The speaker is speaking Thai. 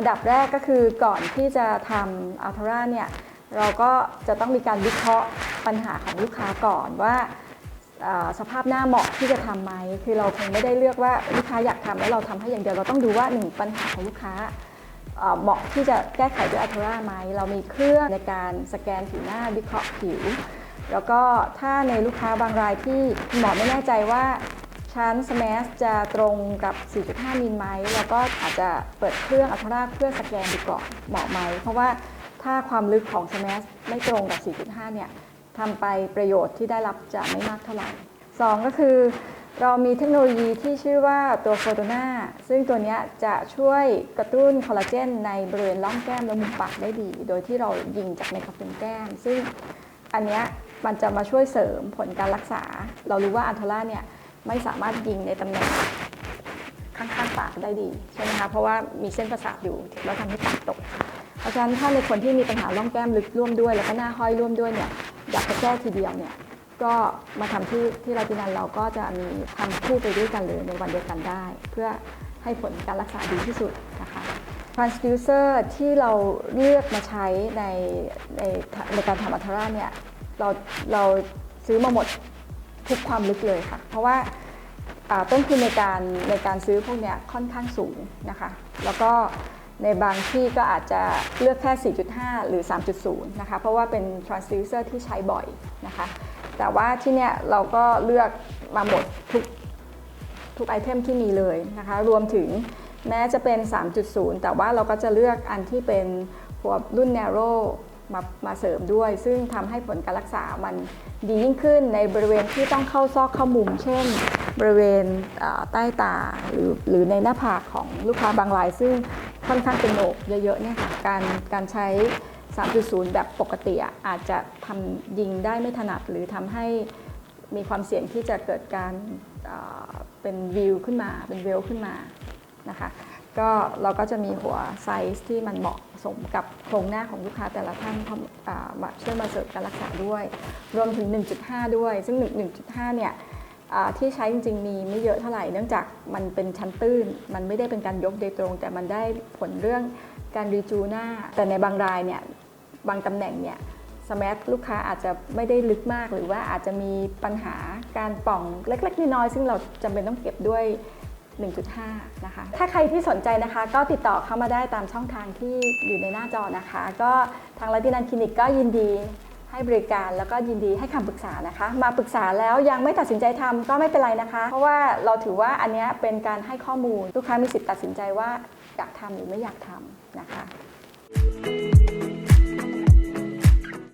อันดับแรกก็คือก่อนที่จะทำอัลทราเนี่ยเราก็จะต้องมีการวิเคราะห์ปัญหาของลูกค้าก่อนว่าสภาพหน้าเหมาะที่จะทำไหม คือเราคงไม่ได้เลือกว่าลูกค้าอยากทำแล้วเราทำให้อย่างเดียว เราต้องดูว่าหนึ่งปัญหาของลูกค้าเหมาะที่จะแก้ไขด้วยอัลทราไหม เรามีเครื่องในการสแกนผิวหน้าวิเคราะห์ผิว แล้วก็ถ้าในลูกค้าบางรายที่หมอไม่แน่ใจว่า ชั้นสแมสจะตรงกับ 4.5 มิลไหมแล้วก็อาจจะเปิดเครื่องอัลตราเพื่อสแกนดูก่อนเหมาะไหม เพราะว่าถ้าความลึกของสแมสไม่ตรงกับ 4.5 เนี่ยทำไปประโยชน์ที่ได้รับจะไม่มากเท่าไหร่ 2 ก็คือ เรามีเทคโนโลยีที่ชื่อว่าตัวโฟโตนาซึ่งตัวนี้จะช่วยกระตุ้นคอลลาเจนในบริเวณร่องแก้มและมุมปากได้ดี โดยที่เรายิงจากในกระพุ้งแก้ม ซึ่งอันนี้มันจะมาช่วยเสริมผลการรักษา เรารู้ว่าอัลทราเนี่ย ไม่สามารถยิงในตำแหน่งข้างๆปากได้ดีใช่ไหมคะเพราะว่ามีเส้นประสาทอยู่แล้วทำให้ปากตก เพราะฉะนั้นถ้าในคนที่มีปัญหาร่องแก้มลึกร่วมด้วย แล้วก็หน้าห้อยร่วมด้วยเนี่ยอยากจะแก้ทีเดียวเนี่ยก็มาทำที่ที่ราตินันเราก็จะมีทำคู่ไปด้วยกันเลยในวันเดียวกันได้ เพื่อให้ผลการรักษาดีที่สุดนะคะ transducer ที่เราเลือกมาใช้ในในในการทำอัลทราเนี่ยเราเราซื้อมาหมด ทุกความลึกเลยค่ะ เพราะว่าต้นทุนในการในการซื้อพวกเนี้ยค่อนข้างสูงนะคะ แล้วก็ในบางที่ก็อาจจะเลือกแค่ 4.5 หรือ 3.0 นะคะ เพราะว่าเป็น transducer ที่ใช้บ่อยนะคะ แต่ว่าที่เนี้ยเราก็เลือกมาหมดทุกทุกไอเทมที่มีเลยนะคะ รวมถึงแม้จะเป็น 3.0 แต่ว่าเราก็จะเลือกอันที่เป็นหัวรุ่น narrow มามาเสริมด้วย ซึ่งทำให้ผลการรักษามันดียิ่งขึ้นในบริเวณที่ต้องเข้าซอกเข้ามุม เช่น บริเวณใต้ตาหรือหรือในหน้าผากของลูกค้าบางราย ซึ่งค่อนข้างเป็นโหนกเยอะๆเนี่ยค่ะการการใช้ 3.0 แบบปกติอาจจะทำยิงได้ไม่ถนัดหรือทำให้มีความเสี่ยงที่จะเกิดการเป็นวิวขึ้นมาเป็นเวลขึ้นมานะคะ ก็เราก็จะมีหัวไซส์ที่มันเหมาะสมกับโครงหน้าของลูกค้าแต่ละท่านเาอ่ามาช่วยมาเสริมการรักษาด้วย รวมถึง 1.5 ด้วย ซึ่ง 1.5 เนี่ยที่ใช้จริงๆ มีไม่เยอะเท่าไหร่เนื่องจากมันเป็นชั้นตื้น มันไม่ได้เป็นการยกโดยตรง แต่มันได้ผลเรื่องการรีจูหน้า แต่ในบางรายเนี่ยบางตำแหน่งเนี่ยสมัลูกค้าอาจจะไม่ได้ลึกมากหรือว่าอาจจะมีปัญหาการป่องเล็ก ๆ น้อยๆซึ่งเราจำเป็นต้องเก็บด้วย 1.5 นะคะ ถ้าใครที่สนใจนะคะก็ติดต่อเข้ามาได้ตามช่องทางที่อยู่ในหน้าจอนะคะ ก็ทางรัตินันคลินิกก็ยินดีให้บริการแล้วก็ยินดีให้คำปรึกษานะคะ มาปรึกษาแล้วยังไม่ตัดสินใจทำก็ไม่เป็นไรนะคะ เพราะว่าเราถือว่าอันนี้เป็นการให้ข้อมูล ลูกค้ามีสิทธิ์ตัดสินใจว่าอยากทำหรือไม่อยากทำนะคะ